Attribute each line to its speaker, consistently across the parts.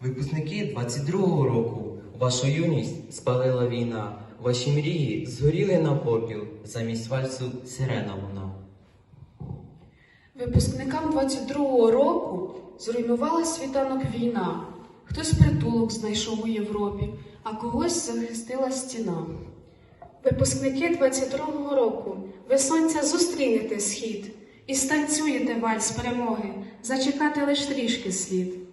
Speaker 1: Випускники 22-го року вашу юність спалила війна. Ваші мрії згоріли на попіл замість вальсу сирена луна.
Speaker 2: Випускникам 22-го року зруйнувала світанок війна. Хтось притулок знайшов у Європі, а когось захистила стіна.
Speaker 3: Випускники 22-го року, ви сонця зустрінете схід і станцюєте вальс перемоги, зачекати лиш трішки слід.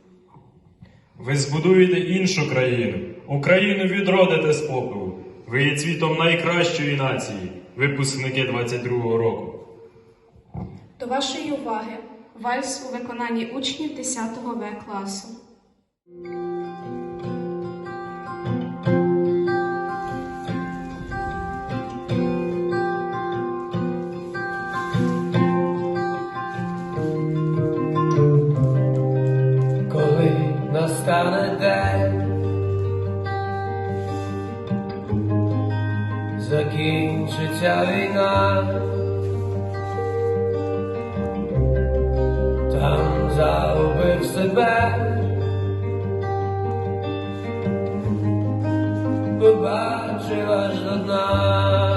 Speaker 4: Ви збудуєте іншу країну, Україну відродите з попелу. Ви є цвітом найкращої нації, випускники 22-го року.
Speaker 3: До вашої уваги вальс у виконанні учнів 10 го В класу.
Speaker 5: День, закінчиться війна, там загубив себе, побачив аж до дна.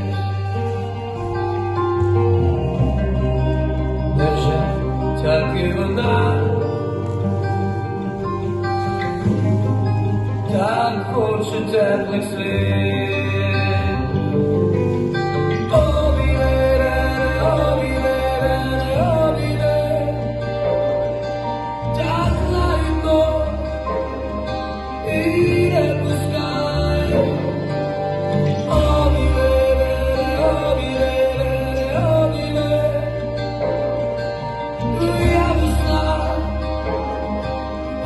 Speaker 5: Так хоче теплих слів. Thank you.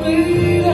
Speaker 5: You.